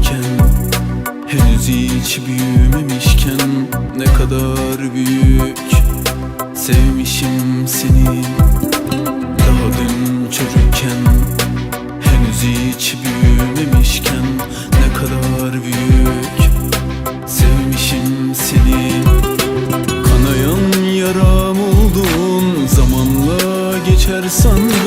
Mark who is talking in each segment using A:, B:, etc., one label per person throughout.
A: gençken Henüz hiç büyümemişken Ne kadar büyük. Sevmişim seni Daha dün çocukken Henüz hiç büyümemişken Ne kadar büyük. Sevmişim seni Kanayan yaram oldun Zamanla geçer sandım.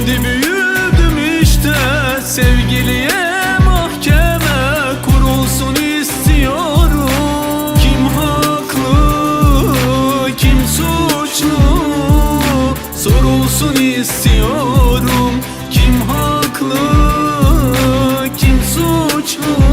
A: Şimdi büyüdüm işte Sevgiliye mahkeme kurulsun istiyorum. Kim haklı kim suçlu Sorulsun istiyorum. Kim haklı kim suçlu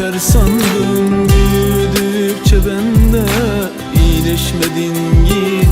A: Geçer sandım Büyüdükçe ben de iyileşmedin gittin